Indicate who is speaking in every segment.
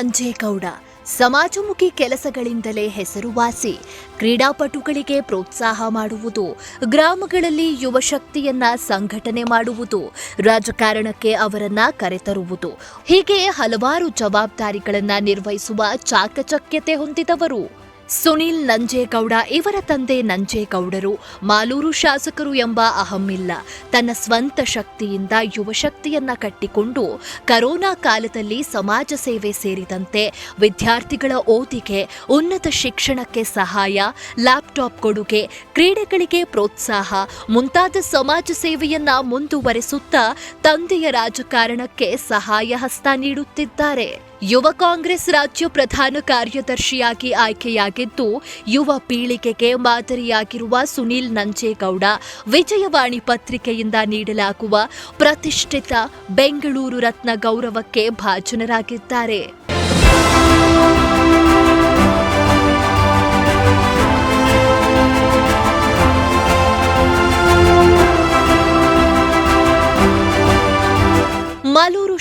Speaker 1: ನಂಜೇಗೌಡ ಸಮಾಜಮುಖಿ ಕೆಲಸಗಳಿಂದಲೇ ಹೆಸರುವಾಸಿ. ಕ್ರೀಡಾಪಟುಗಳಿಗೆ ಪ್ರೋತ್ಸಾಹ ಮಾಡುವುದು, ಗ್ರಾಮಗಳಲ್ಲಿ ಯುವ ಶಕ್ತಿಯನ್ನ ಸಂಘಟನೆ ಮಾಡುವುದು, ರಾಜಕಾರಣಕ್ಕೆ ಅವರನ್ನ ಕರೆತರುವುದು. ಹೀಗೆ ಹಲವಾರು ಜವಾಬ್ದಾರಿಗಳನ್ನ ನಿರ್ವಹಿಸುವ ಚಾಕಚಕ್ಯತೆ ಹೊಂದಿದವರು. ಸುನಿಲ್ ನಂಜೇಗೌಡ, ಇವರ ತಂದೆ ನಂಜೇಗೌಡರು. ಮಾಲೂರು ಶಾಸಕರು ಎಂಬ ಅಹಮ್ಮಿಲ್ಲ ತನ್ನ ಸ್ವಂತ ಶಕ್ತಿಯಿಂದ ಯುವ ಶಕ್ತಿಯನ್ನ ಕಟ್ಟಿಕೊಂಡು ಕರೋನಾ ಕಾಲದಲ್ಲಿ ಸಮಾಜ ಸೇವೆ ಸೇರಿದಂತೆ ವಿದ್ಯಾರ್ಥಿಗಳ ಓದಿಗೆ, ಉನ್ನತ ಶಿಕ್ಷಣಕ್ಕೆ ಸಹಾಯ, ಲ್ಯಾಪ್ಟಾಪ್ ಕೊಡುಗೆ, ಕ್ರೀಡೆಗಳಿಗೆ ಪ್ರೋತ್ಸಾಹ, ಮುಂತಾದ ಸಮಾಜ ಸೇವೆಯನ್ನ ಮುಂದುವರೆಸುತ್ತಾ ತಂದೆಯ ರಾಜಕಾರಣಕ್ಕೆ ಸಹಾಯ ಹಸ್ತ ನೀಡುತ್ತಿದ್ದಾರೆ. ಯುವ ಕಾಂಗ್ರೆಸ್ ರಾಜ್ಯ ಪ್ರಧಾನ ಕಾರ್ಯದರ್ಶಿಯಾಗಿ ಆಯ್ಕೆಯಾಗಿದ್ದು, ಯುವ ಪೀಳಿಗೆಗೆ ಮಾದರಿಯಾಗಿರುವ ಸುನೀಲ್ ನಂಜೇಗೌಡ ವಿಜಯವಾಣಿ ಪತ್ರಿಕೆಯಿಂದ ನೀಡಲಾಗುವ ಪ್ರತಿಷ್ಠಿತ ಬೆಂಗಳೂರು ರತ್ನ ಗೌರವಕ್ಕೆ ಭಾಜನರಾಗಿದ್ದಾರೆ.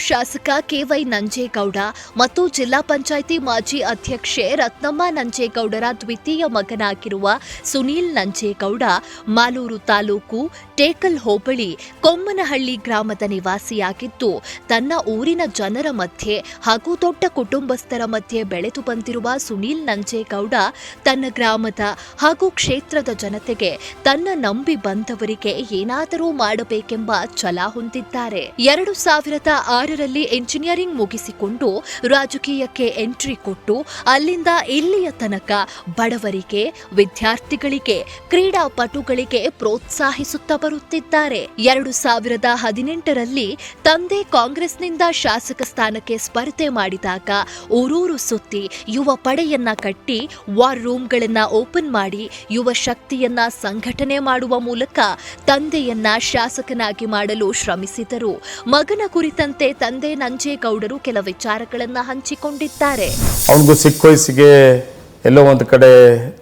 Speaker 1: ಶಾಸಕ ಕೆವೈ ನಂಜೇಗೌಡ ಮತ್ತು ಜಿಲ್ಲಾ ಪಂಚಾಯಿತಿ ಮಾಜಿ ಅಧ್ಯಕ್ಷೆ ರತ್ನಮ್ಮ ನಂಜೇಗೌಡರ ದ್ವಿತೀಯ ಮಗನಾಗಿರುವ ಸುನೀಲ್ ನಂಜೇಗೌಡ, ಮಾಲೂರು ತಾಲೂಕು ಟೇಕಲ್ ಹೋಬಳಿ ಕೊಮ್ಮನಹಳ್ಳಿ ಗ್ರಾಮದ ನಿವಾಸಿಯಾಗಿದ್ದು, ತನ್ನ ಊರಿನ ಜನರ ಮಧ್ಯೆ ಹಾಗೂ ದೊಡ್ಡ ಕುಟುಂಬಸ್ಥರ ಮಧ್ಯೆ ಬೆಳೆದು ಬಂದಿರುವ ಸುನೀಲ್ ನಂಜೇಗೌಡ ತನ್ನ ಗ್ರಾಮದ ಹಾಗೂ ಕ್ಷೇತ್ರದ ಜನತೆಗೆ ತನ್ನ ನಂಬಿ ಬಂದವರಿಗೆ ಏನಾದರೂ ಮಾಡಬೇಕೆಂಬ ಛಲ ಹೊಂದಿದ್ದಾರೆ. ಎರಡು ಸಾವಿರದ ಆರರಲ್ಲಿ ಎಂಜಿನಿಯರಿಂಗ್ ಮುಗಿಸಿಕೊಂಡು ರಾಜಕೀಯಕ್ಕೆ ಎಂಟ್ರಿ ಕೊಟ್ಟು ಅಲ್ಲಿಂದ ಇಲ್ಲಿಯ ತನಕ ಬಡವರಿಗೆ, ವಿದ್ಯಾರ್ಥಿಗಳಿಗೆ, ಕ್ರೀಡಾಪಟುಗಳಿಗೆ ಪ್ರೋತ್ಸಾಹಿಸುತ್ತಾ ಬರುತ್ತಿದ್ದಾರೆ. ಎರಡು ಸಾವಿರದ ಹದಿನೆಂಟರಲ್ಲಿ ತಂದೆ ಕಾಂಗ್ರೆಸ್ನಿಂದ ಶಾಸಕ ಸ್ಥಾನಕ್ಕೆ ಸ್ಪರ್ಧೆ ಮಾಡಿದಾಗ ಊರೂರು ಸುತ್ತಿ ಯುವ ಪಡೆಯನ್ನ ಕಟ್ಟಿ ವಾರ್ ರೂಮ್ಗಳನ್ನ ಓಪನ್ ಮಾಡಿ ಯುವ ಶಕ್ತಿಯನ್ನ ಸಂಘಟನೆ ಮಾಡುವ ಮೂಲಕ ತಂದೆಯನ್ನ ಶಾಸಕನಾಗಿ ಮಾಡಲು ಶ್ರಮಿಸಿದರು. ಮಗನ ಕುರಿತಂತೆ ತಂದೆ ನಂಜೇಗೌಡರು ಕೆಲ ವಿಚಾರಗಳನ್ನ ಹಂಚಿಕೊಂಡಿದ್ದಾರೆ.
Speaker 2: ಅವನಿಗೂ ಸಿಕ್ಕ ವಯಸ್ಸಿಗೆ ಎಲ್ಲೋ ಒಂದು ಕಡೆ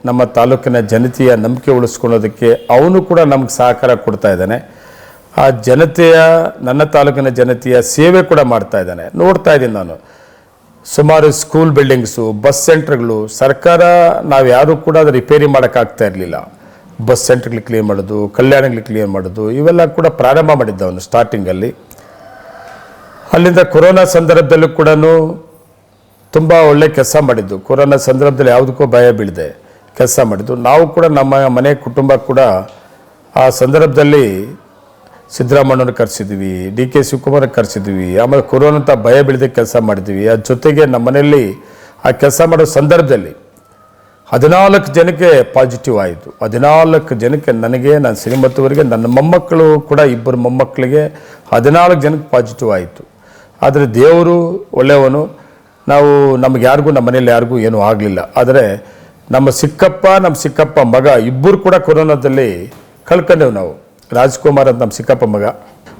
Speaker 2: ನಮ್ಮ ತಾಲೂಕಿನ ಜನತೆಯ ನಂಬಿಕೆ ಉಳಿಸ್ಕೊಳ್ಳೋದಕ್ಕೆ ಅವನು ಕೂಡ ನಮ್ಗೆ ಸಹಕಾರ ಕೊಡ್ತಾ ಇದ್ದಾನೆ. ಆ ಜನತೆಯ, ನನ್ನ ತಾಲೂಕಿನ ಜನತೆಯ ಸೇವೆ ಕೂಡ ಮಾಡ್ತಾ ಇದ್ದಾನೆ. ನೋಡ್ತಾ ಇದ್ದೀನಿ ನಾನು. ಸುಮಾರು ಸ್ಕೂಲ್ ಬಿಲ್ಡಿಂಗ್ಸು ಬಸ್ ಸೆಂಟ್ರ್ಗಳು ಸರ್ಕಾರ ನಾವು ಯಾರೂ ಕೂಡ ಅದು ರಿಪೇರಿ ಮಾಡೋಕ್ಕಾಗ್ತಾ ಇರಲಿಲ್ಲ. ಬಸ್ ಸೆಂಟ್ರ್ಗಳು ಕ್ಲೀನ್ ಮಾಡೋದು ಕಲ್ಯಾಣಗಳಿಗೆ ಕ್ಲೀನ್ ಮಾಡೋದು, ಇವೆಲ್ಲ ಕೂಡ ಪ್ರಾರಂಭ ಮಾಡಿದ್ದ ಅವನು ಸ್ಟಾರ್ಟಿಂಗಲ್ಲಿ ಅಲ್ಲಿಂದ ಕೊರೋನಾ ಸಂದರ್ಭದಲ್ಲೂ ಕೂಡ ತುಂಬ ಒಳ್ಳೆ ಕೆಲಸ ಮಾಡಿದ್ದು. ಕೊರೋನಾ ಸಂದರ್ಭದಲ್ಲಿ ಯಾವುದಕ್ಕೂ ಭಯ ಬೀಳದೆ ಕೆಲಸ ಮಾಡಿದ್ದು. ನಾವು ಕೂಡ ನಮ್ಮ ಮನೆ ಕುಟುಂಬ ಕೂಡ ಆ ಸಂದರ್ಭದಲ್ಲಿ ಸಿದ್ದರಾಮಣ್ಣನ ಕರೆಸಿದ್ವಿ, ಡಿ ಕೆ ಶಿವಕುಮಾರ್ ಕರೆಸಿದ್ವಿ. ಆಮೇಲೆ ಕೊರೋನಾ ಅಂತ ಭಯ ಬೀಳದೆ ಕೆಲಸ ಮಾಡಿದ್ವಿ. ಅದ್ರ ಜೊತೆಗೆ ನಮ್ಮ ಮನೆಯಲ್ಲಿ ಆ ಕೆಲಸ ಮಾಡೋ ಸಂದರ್ಭದಲ್ಲಿ ಹದಿನಾಲ್ಕು ಜನಕ್ಕೆ ಪಾಸಿಟಿವ್ ಆಯಿತು. ಹದಿನಾಲ್ಕು ಜನಕ್ಕೆ ನನಗೆ, ನನ್ನ ಸಿನಿಮತ್ತವರಿಗೆ ನನ್ನ ಮೊಮ್ಮಕ್ಕಳು ಕೂಡ ಇಬ್ಬರು ಮೊಮ್ಮಕ್ಕಳಿಗೆ ಹದಿನಾಲ್ಕು ಜನಕ್ಕೆ ಪಾಸಿಟಿವ್ ಆಯಿತು. ಆದರೆ ದೇವರು ಒಳ್ಳೆಯವನು. ನಾವು ನಮ್ಗೆ ಯಾರಿಗೂ, ನಮ್ಮ ಮನೆಯಲ್ಲಿ ಯಾರಿಗೂ ಏನೂ ಆಗಲಿಲ್ಲ. ಆದರೆ ನಮ್ಮ ಸಿಕ್ಕಪ್ಪ ನಮ್ಮ ಸಿಕ್ಕಪ್ಪ ಮಗ, ಇಬ್ಬರು ಕೂಡ ಕೊರೋನಾದಲ್ಲಿ ಕಳ್ಕೊಂಡೆವು ನಾವು. ರಾಜ್ಕುಮಾರ್ ಅಂತ ನಮ್ಮ ಸಿಕ್ಕಪ್ಪ ಮಗ.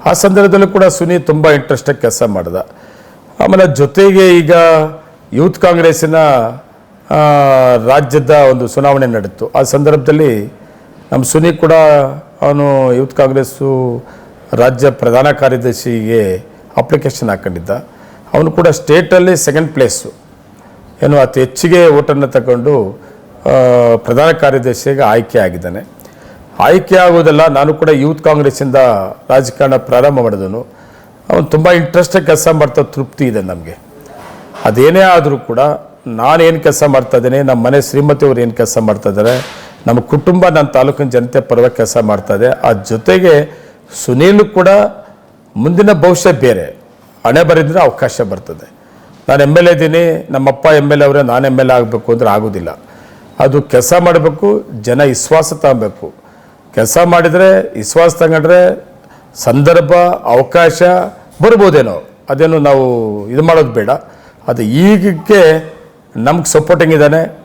Speaker 2: ಆ ಸಂದರ್ಭದಲ್ಲೂ ಕೂಡ ಸುನಿ ತುಂಬ ಇಂಟ್ರೆಸ್ಟಾಗಿ ಕೆಲಸ ಮಾಡ್ದ. ಆಮೇಲೆ ಜೊತೆಗೆ ಈಗ ಯೂತ್ ಕಾಂಗ್ರೆಸ್ಸಿನ ರಾಜ್ಯದ ಒಂದು ಚುನಾವಣೆ ನಡೀತು ಆ ಸಂದರ್ಭದಲ್ಲಿ ನಮ್ಮ ಸುನಿ ಕೂಡ ಅವನು ಯೂತ್ ಕಾಂಗ್ರೆಸ್ಸು ರಾಜ್ಯ ಪ್ರಧಾನ ಕಾರ್ಯದರ್ಶಿಗೆ ಅಪ್ಲಿಕೇಶನ್ ಹಾಕೊಂಡಿದ್ದ. ಅವನು ಕೂಡ ಸ್ಟೇಟಲ್ಲಿ ಸೆಕೆಂಡ್ ಪ್ಲೇಸು ಏನು, ಅತಿ ಹೆಚ್ಚಿಗೆ ಓಟನ್ನು ತಗೊಂಡು ಪ್ರಧಾನ ಕಾರ್ಯದರ್ಶಿಗೆ ಆಯ್ಕೆ ಆಗಿದ್ದಾನೆ. ಆಯ್ಕೆ ಆಗೋದೆಲ್ಲ, ನಾನು ಕೂಡ ಯೂತ್ ಕಾಂಗ್ರೆಸ್ಸಿಂದ ರಾಜಕಾರಣ ಪ್ರಾರಂಭ ಮಾಡಿದನು. ಅವನು ತುಂಬ ಇಂಟ್ರೆಸ್ಟಾಗಿ ಕೆಲಸ ಮಾಡ್ತಾ ತೃಪ್ತಿ ಇದೆ ನಮಗೆ. ಅದೇನೇ ಆದರೂ ಕೂಡ ನಾನೇನು ಕೆಲಸ ಮಾಡ್ತಾ ಇದ್ದೇನೆ ನಮ್ಮ ಮನೆ ಶ್ರೀಮತಿಯವರು ಏನು ಕೆಲಸ ಮಾಡ್ತಾ ಇದ್ದಾರೆ, ನಮ್ಮ ಕುಟುಂಬ ನನ್ನ ತಾಲೂಕಿನ ಜನತೆ ಪರವಾಗಿ ಕೆಲಸ ಮಾಡ್ತಾ ಇದೆ. ಆ ಜೊತೆಗೆ ಸುನೀಲ್ ಕೂಡ ಮುಂದಿನ ಭವಿಷ್ಯ ಬೇರೆ. ಹಣೆ ಬರೆದ್ರೆ ಅವಕಾಶ ಬರ್ತದೆ. ನಾನು ಎಂ ಎಲ್ ಎ ಇದ್ದೀನಿ, ನಮ್ಮಪ್ಪ ಎಂ ಎಲ್ ಎ ಅವರೇ, ನಾನು ಎಂ ಎಲ್ ಎ ಆಗಬೇಕು ಅಂದರೆ ಆಗೋದಿಲ್ಲ. ಅದು ಕೆಲಸ ಮಾಡಬೇಕು, ಜನ ವಿಶ್ವಾಸ ತಗೋಬೇಕು. ಕೆಲಸ ಮಾಡಿದರೆ, ವಿಶ್ವಾಸ ತಗೊಂಡ್ರೆ ಸಂದರ್ಭ, ಅವಕಾಶ ಬರ್ಬೋದೇನೋ. ಅದೇನು ನಾವು ಇದು ಮಾಡೋದು ಬೇಡ. ಅದು ಈಗಕ್ಕೆ ನಮ್ಗೆ ಸಪೋರ್ಟಿಂಗ್ ಇದ್ದಾನೆ.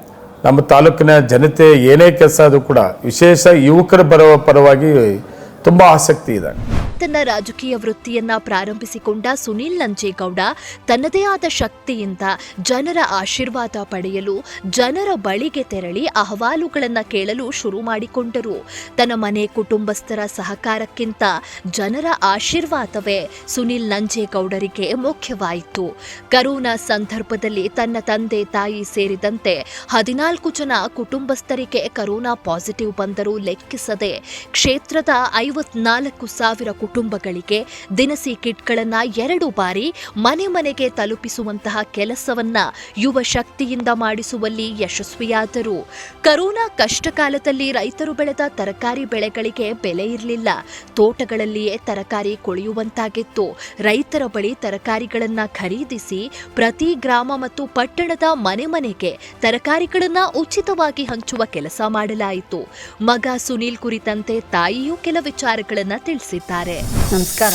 Speaker 2: ನಮ್ಮ ತಾಲೂಕಿನ ಜನತೆ ಏನೇ ಕೆಲಸ ಅದು ಕೂಡ, ವಿಶೇಷ ಯುವಕರು ಬರುವ ಪರವಾಗಿ ತುಂಬ ಆಸಕ್ತಿ ಇದೆ.
Speaker 1: ತನ್ನ ರಾಜಕೀಯ ವೃತ್ತಿಯನ್ನ ಪ್ರಾರಂಭಿಸಿಕೊಂಡ ಸುನೀಲ್ ನಂಜೇಗೌಡ ತನ್ನದೇ ಆದ ಶಕ್ತಿಯಿಂದ ಜನರ ಆಶೀರ್ವಾದ ಪಡೆಯಲು, ಜನರ ಬಳಿಗೆ ತೆರಳಿ ಅಹವಾಲುಗಳನ್ನ ಕೇಳಲು ಶುರು ಮಾಡಿಕೊಂಡರು. ತನ್ನ ಮನೆ ಕುಟುಂಬಸ್ಥರ ಸಹಕಾರಕ್ಕಿಂತ ಜನರ ಆಶೀರ್ವಾದವೇ ಸುನೀಲ್ ನಂಜೇಗೌಡರಿಗೆ ಮುಖ್ಯವಾಯಿತು. ಕರೋನಾ ಸಂದರ್ಭದಲ್ಲಿ ತನ್ನ ತಂದೆ ತಾಯಿ ಸೇರಿದಂತೆ ಹದಿನಾಲ್ಕು ಜನ ಕುಟುಂಬಸ್ಥರಿಗೆ ಕರೋನಾ ಪಾಸಿಟಿವ್ ಬಂದರೂ ಲೆಕ್ಕಿಸದೆ ಕ್ಷೇತ್ರದ ಐವತ್ನಾಲ್ಕು ಸಾವಿರ ಕುಟುಂಬಗಳಿಗೆ ದಿನಸಿ ಕಿಟ್ಗಳನ್ನು ಎರಡು ಬಾರಿ ಮನೆ ಮನೆಗೆ ತಲುಪಿಸುವಂತಹ ಕೆಲಸವನ್ನ ಯುವ ಶಕ್ತಿಯಿಂದ ಮಾಡಿಸುವಲ್ಲಿ ಯಶಸ್ವಿಯಾದರು. ಕರೋನಾ ಕಷ್ಟಕಾಲದಲ್ಲಿ ರೈತರು ಬೆಳೆದ ತರಕಾರಿ ಬೆಳೆಗಳಿಗೆ ಬೆಲೆ ಇರಲಿಲ್ಲ. ತೋಟಗಳಲ್ಲಿಯೇ ತರಕಾರಿ ಕೊಳೆಯುವಂತಾಗಿತ್ತು. ರೈತರ ಬಳಿ ತರಕಾರಿಗಳನ್ನ ಖರೀದಿಸಿ ಪ್ರತಿ ಗ್ರಾಮ ಮತ್ತು ಪಟ್ಟಣದ ಮನೆ ಮನೆಗೆ ತರಕಾರಿಗಳನ್ನ ಉಚಿತವಾಗಿ ಹಂಚುವ ಕೆಲಸ ಮಾಡಲಾಯಿತು. ಮಗ ಸುನೀಲ್ ಕುರಿತಂತೆ ತಾಯಿಯೂ ಕೆಲ ವಿಚಾರಗಳನ್ನ ತಿಳಿಸಿದ್ದಾರೆ.
Speaker 3: ನಮಸ್ಕಾರ.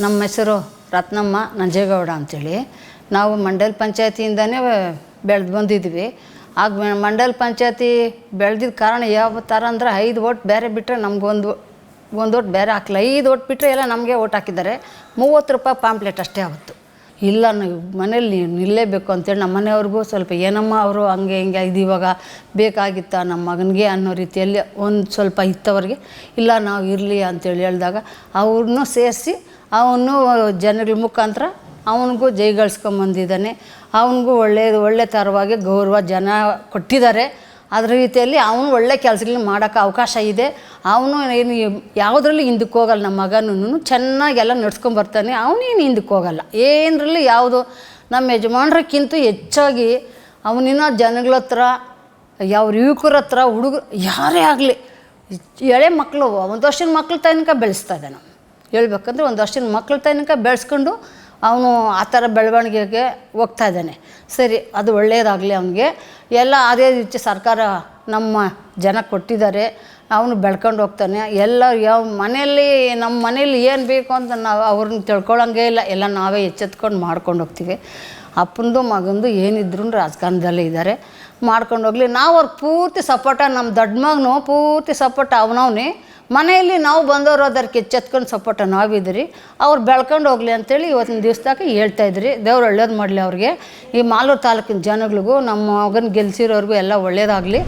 Speaker 3: ನಮ್ಮ ಹೆಸರು ರತ್ನಮ್ಮ ನಂಜೇಗೌಡ ಅಂತೇಳಿ. ನಾವು ಮಂಡಲ್ ಪಂಚಾಯತಿಯಿಂದನೇ ಬೆಳೆದು ಬಂದಿದ್ವಿ. ಆಗ ಮಂಡಲ್ ಪಂಚಾಯತಿ ಬೆಳೆದಿದ್ದ ಕಾರಣ ಯಾವ ಥರ ಅಂದ್ರೆ ಐದು ಓಟ್ ಬೇರೆ ಬಿಟ್ಟರೆ ನಮಗೊಂದು ಒಂದು ಓಟ್ ಬೇರೆ ಹಾಕಿಲ್ಲ ಐದು ಓಟ್ ಬಿಟ್ಟರೆ ಎಲ್ಲ ನಮಗೆ ಓಟ್ ಹಾಕಿದ್ದಾರೆ. ಮೂವತ್ತು ರೂಪಾಯಿ ಪಾಂಪ್ಲೆಟ್ ಅಷ್ಟೇ ಆವತ್ತು. ಇಲ್ಲ ನೀವು ಮನೇಲಿ ನಿಲ್ಲೇಬೇಕು ಅಂತೇಳಿ ನಮ್ಮ ಮನೆಯವ್ರಿಗೂ ಸ್ವಲ್ಪ ಏನಮ್ಮ ಅವರು ಹಂಗೆ ಹಿಂಗೆ ಇದು ಇವಾಗ ಬೇಕಾಗಿತ್ತಾ ನಮ್ಮ ಮಗನಿಗೆ ಅನ್ನೋ ರೀತಿಯಲ್ಲಿ ಒಂದು ಸ್ವಲ್ಪ ಇತ್ತವ್ರಿಗೆ, ಇಲ್ಲ ನಾವು ಇರಲಿ ಅಂತೇಳಿ ಹೇಳಿದಾಗ ಅವ್ರನ್ನೂ ಸೇರಿಸಿ ಅವನು ಜನಗಳ ಮುಖಾಂತರ ಅವನಿಗೂ ಜೈಗಳಿಸ್ಕೊಂಬಂದಿದ್ದಾನೆ ಅವನಿಗೂ ಒಳ್ಳೆಯದು, ಒಳ್ಳೆ ಥರವಾಗಿ ಗೌರವ ಜನ ಕೊಟ್ಟಿದ್ದಾರೆ. ಅದ್ರ ರೀತಿಯಲ್ಲಿ ಅವನು ಒಳ್ಳೆ ಕೆಲಸಗಳನ್ನ ಮಾಡೋಕ್ಕೆ ಅವಕಾಶ ಇದೆ. ಅವನು ಏನು ಯಾವುದ್ರಲ್ಲಿ ಹಿಂದಕ್ಕೆ ಹೋಗಲ್ಲ, ನಮ್ಮ ಮಗನೂ ಚೆನ್ನಾಗೆಲ್ಲ ನಡ್ಸ್ಕೊಂಬರ್ತಾನೆ ಅವನೇನು ಹಿಂದಕ್ಕೆ ಹೋಗಲ್ಲ. ಏನರಲ್ಲೂ ಯಾವುದು, ನಮ್ಮ ಯಜಮಾನ್ರಕ್ಕಿಂತ ಹೆಚ್ಚಾಗಿ ಅವನಿನ ಜನಗಳ ಹತ್ರ ಯಾವ ಯುವಕರ ಹತ್ರ, ಹುಡುಗರು, ಯಾರೇ ಆಗಲಿ, ಎಳೆ ಮಕ್ಕಳು ಒಂದು ವರ್ಷದ ಮಕ್ಳ ತನಕ ಬೆಳೆಸ್ತಾ ಇದ್ದಾನೆ. ಹೇಳ್ಬೇಕಂದ್ರೆ ಒಂದು ವರ್ಷದ ಮಕ್ಳ ತನಕ ಬೆಳೆಸ್ಕೊಂಡು ಅವನು ಆ ಥರ ಬೆಳವಣಿಗೆಗೆ ಹೋಗ್ತಾ ಇದ್ದಾನೆ. ಸರಿ, ಅದು ಒಳ್ಳೆಯದಾಗಲಿ ಅವನಿಗೆ. ಎಲ್ಲ ಅದೇ ರೀತಿ ಸರ್ಕಾರ ನಮ್ಮ ಜನ ಕೊಟ್ಟಿದ್ದಾರೆ. ಅವನು ಬೆಳ್ಕೊಂಡು ಹೋಗ್ತಾನೆ. ಎಲ್ಲ ಯಾವ ಮನೆಯಲ್ಲಿ, ನಮ್ಮ ಮನೇಲಿ ಏನು ಬೇಕು ಅಂತ ನಾವು ಅವ್ರನ್ನ ತಿಳ್ಕೊಳಂಗೇ ಇಲ್ಲ. ಎಲ್ಲ ನಾವೇ ಎಚ್ಚೆತ್ಕೊಂಡು ಮಾಡ್ಕೊಂಡು ಹೋಗ್ತೀವಿ. ಅಪ್ಪಂದು ಮಗಂದು ಏನಿದ್ರು ರಾಜಕಾರಣದಲ್ಲೇ ಇದ್ದಾರೆ. ಮಾಡ್ಕೊಂಡು ಹೋಗಲಿ. ನಾವು ಅವ್ರಿಗೆ ಪೂರ್ತಿ ಸಪೋರ್ಟ ನಮ್ಮ ದೊಡ್ಡ ಮಗನು ಪೂರ್ತಿ ಸಪೋರ್ಟ್ ಅವನವನೇ. ಮನೆಯಲ್ಲಿ ನಾವು ಬಂದವರು ಅದಕ್ಕೆ ಎಚ್ಚೆತ್ಕೊಂಡು ಸಪೋರ್ಟ ನಾವಿದ್ರಿ ಅವ್ರು ಬೆಳ್ಕೊಂಡು ಹೋಗಲಿ ಅಂತೇಳಿ ಇವತ್ತಿನ ದಿವಸದಾಗ ಹೇಳ್ತಾ ಇದ್ರಿ. ದೇವ್ರು ಒಳ್ಳೇದು ಮಾಡಲಿ ಅವ್ರಿಗೆ. ಈ ಮಾಲೂರು ತಾಲೂಕಿನ ಜನಗಳಿಗೂ ನಮ್ಮ ಮಗನ ಗೆಲ್ಸಿರೋರಿಗೂ ಎಲ್ಲ ಒಳ್ಳೇದಾಗಲಿ.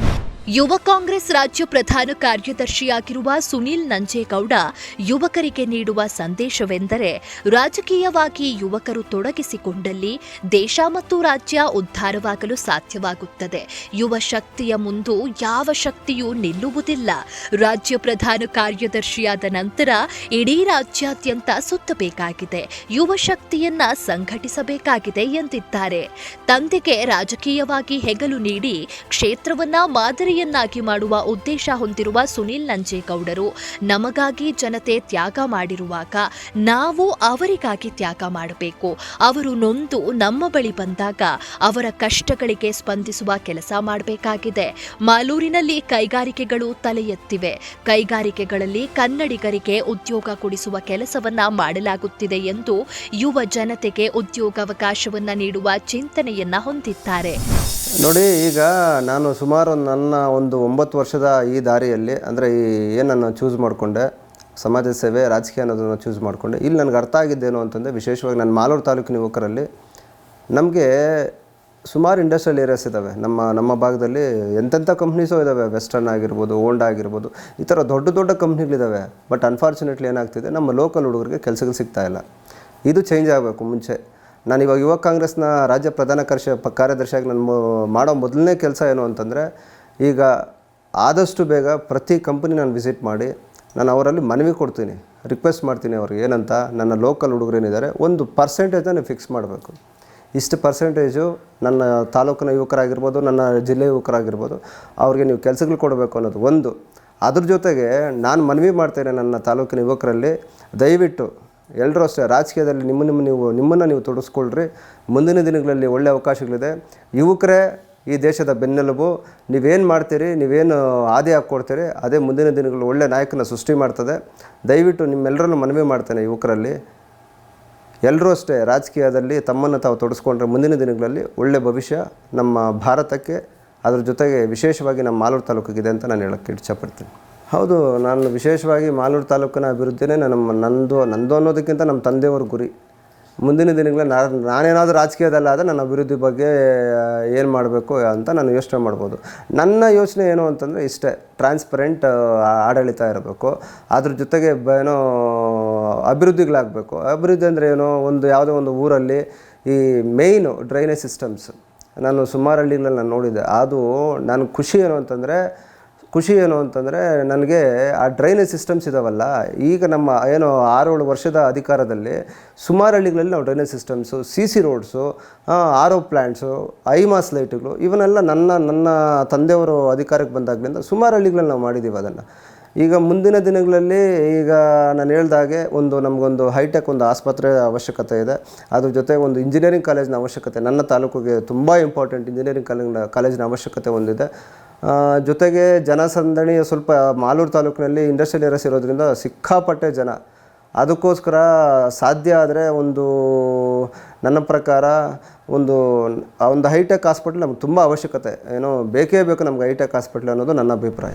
Speaker 1: ಯುವ ಕಾಂಗ್ರೆಸ್ ರಾಜ್ಯ ಪ್ರಧಾನ ಕಾರ್ಯದರ್ಶಿಯಾಗಿರುವ ಸುನೀಲ್ ನಂಜೇಗೌಡ ಯುವಕರಿಗೆ ನೀಡುವ ಸಂದೇಶವೆಂದರೆ ರಾಜಕೀಯವಾಗಿ ಯುವಕರು ತೊಡಗಿಸಿಕೊಂಡಲ್ಲಿ ದೇಶ ಮತ್ತು ರಾಜ್ಯ ಉದ್ಧಾರವಾಗಲು ಸಾಧ್ಯವಾಗುತ್ತದೆ. ಯುವ ಶಕ್ತಿಯ ಮುಂದು ಯಾವ ಶಕ್ತಿಯೂ ನಿಲ್ಲುವುದಿಲ್ಲ. ರಾಜ್ಯ ಪ್ರಧಾನ ಕಾರ್ಯದರ್ಶಿಯಾದ ನಂತರ ಇಡೀ ರಾಜ್ಯಾದ್ಯಂತ ಸುತ್ತಬೇಕಾಗಿದೆ. ಯುವ ಶಕ್ತಿಯನ್ನ ಸಂಘಟಿಸಬೇಕಾಗಿದೆ ಎಂದಿದ್ದಾರೆ. ತಂದೆಗೆ ರಾಜಕೀಯವಾಗಿ ಹೆಗಲು ನೀಡಿ ಕ್ಷೇತ್ರವನ್ನ ಮಾದರಿಯನ್ನಾಗಿ ಮಾಡುವ ಉದ್ದೇಶ ಹೊಂದಿರುವ ಸುನೀಲ್ ನಂಜೇಗೌಡರು, ನಮಗಾಗಿ ಜನತೆ ತ್ಯಾಗ ಮಾಡಿರುವಾಗ ನಾವು ಅವರಿಗಾಗಿ ತ್ಯಾಗ ಮಾಡಬೇಕು. ಅವರು ನೊಂದು ನಮ್ಮ ಬಳಿ ಬಂದಾಗ ಅವರ ಕಷ್ಟಗಳಿಗೆ ಸ್ಪಂದಿಸುವ ಕೆಲಸ ಮಾಡಬೇಕಾಗಿದೆ. ಮಾಲೂರಿನಲ್ಲಿ ಕೈಗಾರಿಕೆಗಳು ತಲೆ ಎತ್ತಿವೆ ಕೈಗಾರಿಕೆಗಳಲ್ಲಿ ಕನ್ನಡಿಗರಿಗೆ ಉದ್ಯೋಗ ಕೊಡಿಸುವ ಕೆಲಸವನ್ನ ಮಾಡಲಾಗುತ್ತಿದೆ ಎಂದು ಯುವ ಜನತೆಗೆ ಉದ್ಯೋಗಾವಕಾಶವನ್ನ ನೀಡುವ ಚಿಂತನೆಯನ್ನ ಹೊಂದಿದ್ದಾರೆ.
Speaker 4: ನೋಡಿ, ಈಗ ನಾನು ಸುಮಾರು ನನ್ನ ಒಂದು ಒಂಬತ್ತು ವರ್ಷದ ಈ ದಾರಿಯಲ್ಲಿ, ಅಂದರೆ ಈ ಏನನ್ನು ಚೂಸ್ ಮಾಡಿಕೊಂಡೆ, ಸಮಾಜ ಸೇವೆ, ರಾಜಕೀಯ ಅನ್ನೋದನ್ನು ಚೂಸ್ ಮಾಡಿಕೊಂಡೆ. ಇಲ್ಲಿ ನನಗೆ ಅರ್ಥ ಆಗಿದ್ದೇನು ಅಂತಂದರೆ, ವಿಶೇಷವಾಗಿ ನನ್ನ ಮಾಲೂರು ತಾಲೂಕಿನ ಯುವಕರಲ್ಲಿ, ನಮಗೆ ಸುಮಾರು ಇಂಡಸ್ಟ್ರಿಯಲ್ ಏರಿಯಾಸ್ ಇದ್ದಾವೆ ನಮ್ಮ ನಮ್ಮ ಭಾಗದಲ್ಲಿ ಎಂತೆಂಥ ಕಂಪ್ನೀಸು ಇದ್ದಾವೆ ವೆಸ್ಟರ್ನ್ ಆಗಿರ್ಬೋದು ಓಲ್ಡ್ ಆಗಿರ್ಬೋದು, ಈ ಥರ ದೊಡ್ಡ ದೊಡ್ಡ ಕಂಪ್ನಿಗಳಿದ್ದಾವೆ ಬಟ್ ಅನ್ಫಾರ್ಚುನೇಟ್ಲಿ ಏನಾಗ್ತಿದೆ, ನಮ್ಮ ಲೋಕಲ್ ಹುಡುಗರಿಗೆ ಕೆಲಸಗಳು ಸಿಗ್ತಾಯಿಲ್ಲ ಇದು ಚೇಂಜ್ ಆಗಬೇಕು ಮುಂಚೆ. ನಾನು ಇವಾಗ ಯುವ ಕಾಂಗ್ರೆಸ್ನ ರಾಜ್ಯ ಪ್ರಧಾನ ಕಾರ್ಯ ಕಾರ್ಯದರ್ಶಿಯಾಗಿ ನಾನು ಮಾಡೋ ಮೊದಲನೇ ಕೆಲಸ ಏನು ಅಂತಂದರೆ ಈಗ ಆದಷ್ಟು ಬೇಗ ಪ್ರತಿ ಕಂಪನಿ ನಾನು ವಿಸಿಟ್ ಮಾಡಿ ನಾನು ಅವರಲ್ಲಿ ಮನವಿ ಕೊಡ್ತೀನಿ, ರಿಕ್ವೆಸ್ಟ್ ಮಾಡ್ತೀನಿ ಅವ್ರಿಗೆ ಏನಂತ ನನ್ನ ಲೋಕಲ್ ಹುಡುಗರು ಏನಿದ್ದಾರೆ ಒಂದು ಪರ್ಸೆಂಟೇಜನ್ನು ಫಿಕ್ಸ್ ಮಾಡಬೇಕು. ಇಷ್ಟು ಪರ್ಸೆಂಟೇಜು ನನ್ನ ತಾಲೂಕಿನ ಯುವಕರಾಗಿರ್ಬೋದು, ನನ್ನ ಜಿಲ್ಲೆ ಯುವಕರಾಗಿರ್ಬೋದು, ಅವ್ರಿಗೆ ನೀವು ಕೆಲಸಗಳು ಕೊಡಬೇಕು ಅನ್ನೋದು ಒಂದು. ಅದ್ರ ಜೊತೆಗೆ ನಾನು ಮನವಿ ಮಾಡ್ತೇನೆ ನನ್ನ ತಾಲೂಕಿನ ಯುವಕರಲ್ಲಿ, ದಯವಿಟ್ಟು ಎಲ್ಲರೂ ಅಷ್ಟೇ, ರಾಜಕೀಯದಲ್ಲಿ ನಿಮ್ಮ ನಿಮ್ಮ ನೀವು ನಿಮ್ಮನ್ನು ನೀವು ತೊಡಗಿಸ್ಕೊಳ್ರಿ ಮುಂದಿನ ದಿನಗಳಲ್ಲಿ ಒಳ್ಳೆ ಅವಕಾಶಗಳಿದೆ. ಯುವಕರೇ, ಈ ದೇಶದ ಬೆನ್ನೆಲುಬು, ನೀವೇನು ಮಾಡ್ತೀರಿ, ನೀವೇನು ಆದಿ ಹಾಕ್ಕೊಡ್ತೀರಿ, ಅದೇ ಮುಂದಿನ ದಿನಗಳು ಒಳ್ಳೆ ನಾಯಕನ ಸೃಷ್ಟಿ ಮಾಡ್ತದೆ. ದಯವಿಟ್ಟು ನಿಮ್ಮೆಲ್ಲರನ್ನು ಮನವಿ ಮಾಡ್ತೇನೆ ಯುವಕರಲ್ಲಿ. ಎಲ್ಲರೂ ಅಷ್ಟೇ, ರಾಜಕೀಯದಲ್ಲಿ ತಮ್ಮನ್ನು ತಾವು ತೊಡಸ್ಕೊಂಡ್ರೆ ಮುಂದಿನ ದಿನಗಳಲ್ಲಿ ಒಳ್ಳೆ ಭವಿಷ್ಯ ನಮ್ಮ ಭಾರತಕ್ಕೆ, ಅದರ ಜೊತೆಗೆ ವಿಶೇಷವಾಗಿ ನಮ್ಮ ಮಾಲೂರು ತಾಲೂಕಿಗಿದೆ ಅಂತ ನಾನು ಹೇಳೋಕ್ಕೆ ಇಚ್ಛಪಡ್ತೀನಿ. ಹೌದು, ನಾನು ವಿಶೇಷವಾಗಿ ಮಾಲೂರು ತಾಲೂಕಿನ ಅಭಿವೃದ್ಧಿನೇ ನಮ್ಮ ನಂದು ನಂದು ಅನ್ನೋದಕ್ಕಿಂತ ನಮ್ಮ ತಂದೆಯವ್ರ ಗುರಿ. ಮುಂದಿನ ದಿನಗಳಲ್ಲಿ ನಾನು ನಾನೇನಾದರೂ ರಾಜಕೀಯದಲ್ಲಾದರೆ ನನ್ನ ಅಭಿವೃದ್ಧಿ ಬಗ್ಗೆ ಏನು ಮಾಡಬೇಕು ಅಂತ ನಾನು ಯೋಚನೆ ಮಾಡ್ಬೋದು. ನನ್ನ ಯೋಚನೆ ಏನು ಅಂತಂದರೆ ಇಷ್ಟೇ ಟ್ರಾನ್ಸ್ಪರೆಂಟ್ ಆಡಳಿತ ಇರಬೇಕು. ಅದ್ರ ಜೊತೆಗೆ ಏನೋ, ಅಭಿವೃದ್ಧಿಗಳಾಗಬೇಕು. ಅಭಿವೃದ್ಧಿ ಅಂದರೆ ಏನೋ? ಒಂದು ಯಾವುದೋ ಒಂದು ಊರಲ್ಲಿ ಈ ಮೇಯ್ನು ಡ್ರೈನೇಜ್ ಸಿಸ್ಟಮ್ಸ್ ನಾನು ಸುಮಾರು ಹಳ್ಳಿಗಳಲ್ಲಿ ನಾನು ನೋಡಿದೆ ಅದು ನನ್ನ ಖುಷಿ ಏನು ಅಂತಂದರೆ ಖುಷಿ ಏನು ಅಂತಂದರೆ ನನಗೆ ಆ ಡ್ರೈನೇಜ್ ಸಿಸ್ಟಮ್ಸ್ ಇದಾವಲ್ಲ, ಈಗ ನಮ್ಮ ಏನು ಆರೇಳು ವರ್ಷದ ಅಧಿಕಾರದಲ್ಲಿ ಸುಮಾರು ಹಳ್ಳಿಗಳಲ್ಲಿ ನಾವು drainage systems C C roads R O plants high mast ಲೈಟ್ಗಳು ಇವನ್ನೆಲ್ಲ ನನ್ನ ನನ್ನ ತಂದೆಯವರು ಅಧಿಕಾರಕ್ಕೆ ಬಂದಾಗಲಿಂದ ಸುಮಾರು ಹಳ್ಳಿಗಳಲ್ಲಿ ನಾವು ಮಾಡಿದ್ದೀವಿ ಅದನ್ನು. ಈಗ ಮುಂದಿನ ದಿನಗಳಲ್ಲಿ ಈಗ ನಾನು ಹೇಳ್ದಾಗೆ ಒಂದು ನಮಗೊಂದು ಹೈಟೆಕ್ ಒಂದು ಆಸ್ಪತ್ರೆ ಅವಶ್ಯಕತೆ ಇದೆ. ಅದ್ರ ಜೊತೆ ಒಂದು ಇಂಜಿನಿಯರಿಂಗ್ ಕಾಲೇಜಿನ ಅವಶ್ಯಕತೆ. ನನ್ನ ತಾಲೂಕಿಗೆ ತುಂಬ ಇಂಪಾರ್ಟೆಂಟ್ ಇಂಜಿನಿಯರಿಂಗ್ ಕಾಲೇಜಿನ ಅವಶ್ಯಕತೆ ಒಂದಿದೆ. ಜೊತೆಗೆ ಜನಸಂದಣಿ ಸ್ವಲ್ಪ ಮಾಲೂರು ತಾಲೂಕಿನಲ್ಲಿ ಇಂಡಸ್ಟ್ರಿಯಲ್ ಏರಿಯಾಸ್ ಇರೋದ್ರಿಂದ ಸಿಕ್ಕಾಪಟ್ಟೆ ಜನ. ಅದಕ್ಕೋಸ್ಕರ ಸಾಧ್ಯ ಆದರೆ ಒಂದು ನನ್ನ ಪ್ರಕಾರ ಒಂದು ಒಂದು ಹೈಟೆಕ್ ಹಾಸ್ಪಿಟ್ಲ್ ನಮ್ಗೆ ತುಂಬ ಅವಶ್ಯಕತೆ. ಏನೋ ಬೇಕೇ ಬೇಕು ನಮ್ಗೆ ಹೈಟೆಕ್ ಹಾಸ್ಪಿಟ್ಲ್ ಅನ್ನೋದು ನನ್ನ ಅಭಿಪ್ರಾಯ.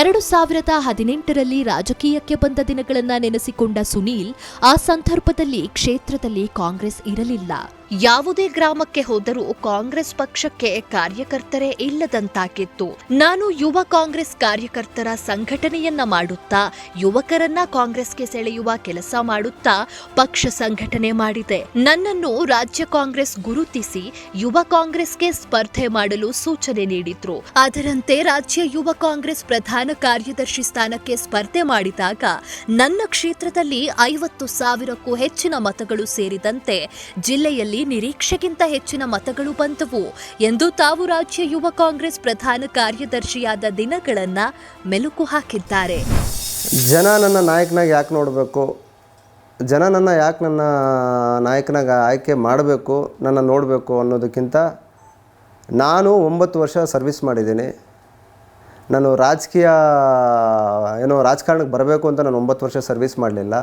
Speaker 1: ಎರಡು ಸಾವಿರದ ಹದಿನೆಂಟರಲ್ಲಿ ರಾಜಕೀಯಕ್ಕೆ ಬಂದ ದಿನಗಳನ್ನು ನೆನೆಸಿಕೊಂಡ ಸುನೀಲ್, ಆ ಸಂದರ್ಭದಲ್ಲಿ ಕ್ಷೇತ್ರದಲ್ಲಿ ಕಾಂಗ್ರೆಸ್ ಇರಲಿಲ್ಲ. ಯಾವುದೇ ಗ್ರಾಮಕ್ಕೆ ಹೋದರೂ ಕಾಂಗ್ರೆಸ್ ಪಕ್ಷಕ್ಕೆ ಕಾರ್ಯಕರ್ತರೇ ಇಲ್ಲದಂತಾಗಿತ್ತು. ನಾನು ಯುವ ಕಾಂಗ್ರೆಸ್ ಕಾರ್ಯಕರ್ತರ ಸಂಘಟನೆಯನ್ನ ಮಾಡುತ್ತಾ, ಯುವಕರನ್ನ ಕಾಂಗ್ರೆಸ್ಗೆ ಸೆಳೆಯುವ ಕೆಲಸ ಮಾಡುತ್ತಾ ಪಕ್ಷ ಸಂಘಟನೆ ಮಾಡಿದೆ. ನನ್ನನ್ನು ರಾಜ್ಯ ಕಾಂಗ್ರೆಸ್ ಗುರುತಿಸಿ ಯುವ ಕಾಂಗ್ರೆಸ್ಗೆ ಸ್ಪರ್ಧೆ ಮಾಡಲು ಸೂಚನೆ ನೀಡಿದ್ರು. ಅದರಂತೆ ರಾಜ್ಯ ಯುವ ಕಾಂಗ್ರೆಸ್ ಪ್ರಧಾನ ಕಾರ್ಯದರ್ಶಿ ಸ್ಥಾನಕ್ಕೆ ಸ್ಪರ್ಧೆ ಮಾಡಿದಾಗ ನನ್ನ ಕ್ಷೇತ್ರದಲ್ಲಿ ಐವತ್ತು ಸಾವಿರಕ್ಕೂ ಹೆಚ್ಚಿನ ಮತಗಳು ಸೇರಿದಂತೆ ಜಿಲ್ಲೆಯಲ್ಲಿ ನಿರೀಕ್ಷೆಗಿಂತ ಹೆಚ್ಚಿನ ಮತಗಳು ಬಂದವು ಎಂದು ತಾವು ರಾಜ್ಯ ಯುವ ಕಾಂಗ್ರೆಸ್ ಪ್ರಧಾನ ಕಾರ್ಯದರ್ಶಿಯಾದ ದಿನಗಳನ್ನ ಮೆಲುಕು ಹಾಕಿದ್ದಾರೆ.
Speaker 4: ಜನ ನನ್ನ ನಾಯಕನಾಗಿ ಯಾಕೆ ನೋಡಬೇಕು? ಜನ ನನ್ನ ಯಾಕೆ ನನ್ನ ನಾಯಕನಾಗ ಆಯ್ಕೆ ಮಾಡಬೇಕು? ನನ್ನ ನೋಡಬೇಕು ಅನ್ನೋದಕ್ಕಿಂತ ನಾನು ಒಂಬತ್ತು ವರ್ಷ ಸರ್ವಿಸ್ ಮಾಡಿದ್ದೀನಿ. ನಾನು ರಾಜಕೀಯ, ಏನೋ ರಾಜಕಾರಣಕ್ಕೆ ಬರಬೇಕು ಅಂತ ನಾನು ಒಂಬತ್ತು ವರ್ಷ ಸರ್ವಿಸ್ ಮಾಡಲಿಲ್ಲ.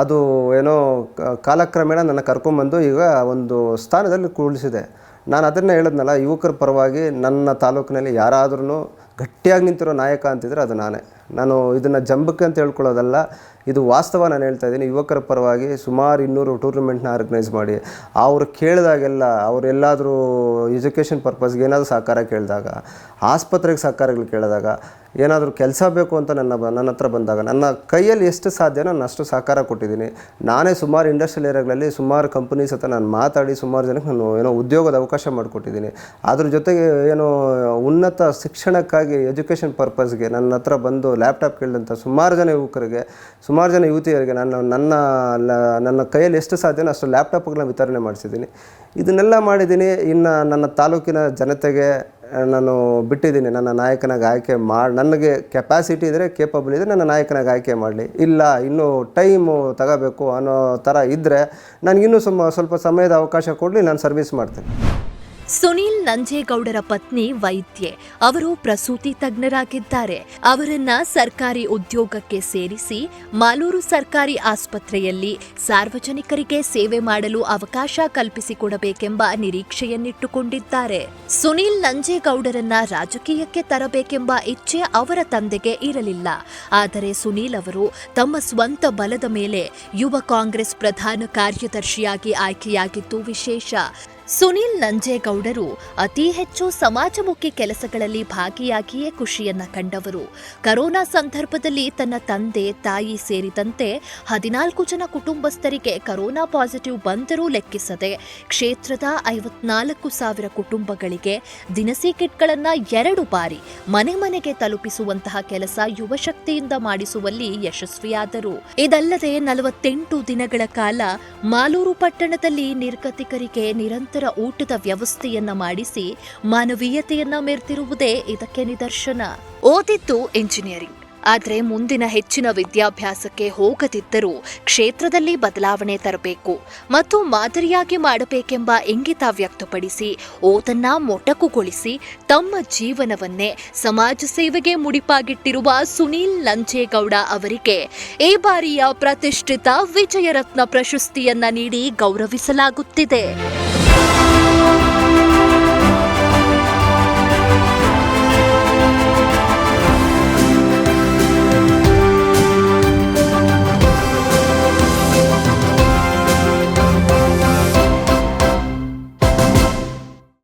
Speaker 4: ಅದು ಏನೋ ಕಾಲಕ್ರಮೇಣ ನನ್ನ ಕರ್ಕೊಂಬಂದು ಈಗ ಒಂದು ಸ್ಥಾನದಲ್ಲಿ ಕೂಡಿಸಿದೆ ನಾನು ಅದನ್ನು ಹೇಳಿದ್ನಲ್ಲ, ಯುವಕರ ಪರವಾಗಿ ನನ್ನ ತಾಲೂಕಿನಲ್ಲಿ ಯಾರಾದ್ರೂ ಗಟ್ಟಿಯಾಗಿ ನಿಂತಿರೋ ನಾಯಕ ಅಂತಿದ್ರೆ ಅದು ನಾನೇ. ನಾನು ಇದನ್ನು ಜಂಬಕ್ಕೆ ಅಂತ ಹೇಳ್ಕೊಳ್ಳೋದಲ್ಲ, ಇದು ವಾಸ್ತವ ನಾನು ಹೇಳ್ತಾ ಇದ್ದೀನಿ. ಯುವಕರ ಪರವಾಗಿ ಸುಮಾರು ಇನ್ನೂರು ಟೂರ್ನಮೆಂಟ್ನ ಆರ್ಗನೈಸ್ ಮಾಡಿ, ಅವರು ಕೇಳಿದಾಗೆಲ್ಲ, ಅವ್ರು ಎಲ್ಲಾದರೂ ಎಜುಕೇಷನ್ ಪರ್ಪಸ್ಗೆ ಏನಾದರೂ ಸಹಕಾರ ಕೇಳಿದಾಗ, ಆಸ್ಪತ್ರೆಗೆ ಸಹಕಾರಗಳು ಕೇಳಿದಾಗ, ಏನಾದರೂ ಕೆಲಸ ಬೇಕು ಅಂತ ನನ್ನ ಬ- ನನ್ನ ಹತ್ರ ಬಂದಾಗ, ನನ್ನ ಕೈಯಲ್ಲಿ ಎಷ್ಟು ಸಾಧ್ಯನೋ ನಾನು ಅಷ್ಟು ಸಹಕಾರ ಕೊಟ್ಟಿದ್ದೀನಿ. ನಾನೇ ಸುಮಾರು ಇಂಡಸ್ಟ್ರಿಯಲ್ ಏರಿಯಾಗಳಲ್ಲಿ ಸುಮಾರು ಕಂಪ್ನೀಸ್ ಹತ್ರ ನಾನು ಮಾತಾಡಿ ಸುಮಾರು ಜನಕ್ಕೆ ನಾನು ಏನೋ ಉದ್ಯೋಗದ ಅವಕಾಶ ಮಾಡಿಕೊಟ್ಟಿದ್ದೀನಿ. ಅದ್ರ ಜೊತೆಗೆ ಏನೋ ಉನ್ನತ ಶಿಕ್ಷಣಕ್ಕಾಗಿ ಎಜುಕೇಷನ್ ಪರ್ಪಸ್ಗೆ ನನ್ನ ಹತ್ರ ಬಂದು ಲ್ಯಾಪ್ಟಾಪ್ ಕೇಳಿದಂಥ ಸುಮಾರು ಜನ ಯುವಕರಿಗೆ, ಸುಮಾರು ಜನ ಯುವತಿಯರಿಗೆ ನಾನು ನನ್ನ ನನ್ನ ಕೈಯಲ್ಲಿ ಎಷ್ಟು ಸಾಧ್ಯನೋ ಅಷ್ಟು ಲ್ಯಾಪ್ಟಾಪ್ಗಳನ್ನ ವಿತರಣೆ ಮಾಡಿಸಿದ್ದೀನಿ. ಇದನ್ನೆಲ್ಲ ಮಾಡಿದ್ದೀನಿ. ಇನ್ನು ನನ್ನ ತಾಲೂಕಿನ ಜನತೆಗೆ ನಾನು ಬಿಟ್ಟಿದ್ದೀನಿ. ನನ್ನ ನಾಯಕನಾಗಿ ಆಯ್ಕೆ ಮಾಡಿ ನನಗೆ ಕೆಪಾಸಿಟಿ ಇದ್ದರೆ ಕೇಪಬಲ್ ಇದ್ದರೆ ನನ್ನ ನಾಯಕನಾಗಿ ಆಯ್ಕೆ ಮಾಡಲಿ. ಇಲ್ಲ, ಇನ್ನೂ ಟೈಮು ತಗೋಬೇಕು ಅನ್ನೋ ಥರ ಇದ್ದರೆ ನನಗಿನ್ನೂ ಸುಮ್ಮ ಸ್ವಲ್ಪ ಸಮಯದ ಅವಕಾಶ ಕೊಡಲಿ, ನಾನು ಸರ್ವಿಸ್ ಮಾಡ್ತೇನೆ.
Speaker 1: ಸುನೀಲ್ ನಂಜೇಗೌಡರ ಪತ್ನಿ ವೈದ್ಯೆ. ಅವರು ಪ್ರಸೂತಿ ತಜ್ಞರಾಗಿದ್ದಾರೆ. ಅವರನ್ನ ಸರ್ಕಾರಿ ಉದ್ಯೋಗಕ್ಕೆ ಸೇರಿಸಿ ಮಾಲೂರು ಸರ್ಕಾರಿ ಆಸ್ಪತ್ರೆಯಲ್ಲಿ ಸಾರ್ವಜನಿಕರಿಗೆ ಸೇವೆ ಮಾಡಲು ಅವಕಾಶ ಕಲ್ಪಿಸಿಕೊಡಬೇಕೆಂಬ ನಿರೀಕ್ಷೆಯನ್ನಿಟ್ಟುಕೊಂಡಿದ್ದಾರೆ. ಸುನೀಲ್ ನಂಜೇಗೌಡರನ್ನ ರಾಜಕೀಯಕ್ಕೆ ತರಬೇಕೆಂಬ ಇಚ್ಛೆ ಅವರ ತಂದೆಗೆ ಇರಲಿಲ್ಲ. ಆದರೆ ಸುನೀಲ್ ಅವರು ತಮ್ಮ ಸ್ವಂತ ಬಲದ ಮೇಲೆ ಯುವ ಕಾಂಗ್ರೆಸ್ ಪ್ರಧಾನ ಕಾರ್ಯದರ್ಶಿಯಾಗಿ ಆಯ್ಕೆಯಾಗಿದ್ದು ವಿಶೇಷ. ಸುನೀಲ್ ನಂಜೇಗೌಡರು ಅತಿ ಹೆಚ್ಚು ಸಮಾಜಮುಖಿ ಕೆಲಸಗಳಲ್ಲಿ ಭಾಗಿಯಾಗಿಯೇ ಖುಷಿಯನ್ನ ಕಂಡವರು. ಕರೋನಾ ಸಂದರ್ಭದಲ್ಲಿ ತನ್ನ ತಂದೆ, ತಾಯಿ ಸೇರಿದಂತೆ ಹದಿನಾಲ್ಕು ಜನ ಕುಟುಂಬಸ್ಥರಿಗೆ ಕರೋನಾ ಪಾಸಿಟಿವ್ ಬಂದರೂ ಲೆಕ್ಕಿಸದೆ ಕ್ಷೇತ್ರದ ಐವತ್ನಾಲ್ಕು ಸಾವಿರ ಕುಟುಂಬಗಳಿಗೆ ದಿನಸಿ ಕಿಟ್ಗಳನ್ನು ಎರಡು ಬಾರಿ ಮನೆ ಮನೆಗೆ ತಲುಪಿಸುವಂತಹ ಕೆಲಸ ಯುವಶಕ್ತಿಯಿಂದ ಮಾಡಿಸುವಲ್ಲಿ ಯಶಸ್ವಿಯಾದರು. ಇದಲ್ಲದೆ ನಲವತ್ತೆಂಟು ದಿನಗಳ ಕಾಲ ಮಾಲೂರು ಪಟ್ಟಣದಲ್ಲಿ ನಿರ್ಗತಿಕರಿಗೆ ನಿರಂತರ ಊಟದ ವ್ಯವಸ್ಥೆಯನ್ನ ಮಾಡಿಸಿ ಮಾನವೀಯತೆಯನ್ನ ಮೆರೆದಿರುವುದೇ ಇದಕ್ಕೆ ನಿದರ್ಶನ. ಓದಿದ್ದು ಇಂಜಿನಿಯರಿಂಗ್ ಆದರೆ ಮುಂದಿನ ಹೆಚ್ಚಿನ ವಿದ್ಯಾಭ್ಯಾಸಕ್ಕೆ ಹೋಗದಿದ್ದರೂ ಕ್ಷೇತ್ರದಲ್ಲಿ ಬದಲಾವಣೆ ತರಬೇಕು. ಮತ್ತು ಮಾದರಿಯಾಗಿ ಮಾಡಬೇಕೆಂಬ ಇಂಗಿತ ವ್ಯಕ್ತಪಡಿಸಿ ಓದನ್ನ ಮೊಟಕುಗೊಳಿಸಿ ತಮ್ಮ ಜೀವನವನ್ನೇ ಸಮಾಜ ಸೇವೆಗೆ ಮುಡಿಪಾಗಿಟ್ಟಿರುವ ಸುನೀಲ್ ನಂಜೇಗೌಡ ಅವರಿಗೆ ಈ ಬಾರಿಯ ಪ್ರತಿಷ್ಠಿತ ವಿಜಯರತ್ನ ಪ್ರಶಸ್ತಿಯನ್ನ ನೀಡಿ ಗೌರವಿಸಲಾಗುತ್ತಿದೆ.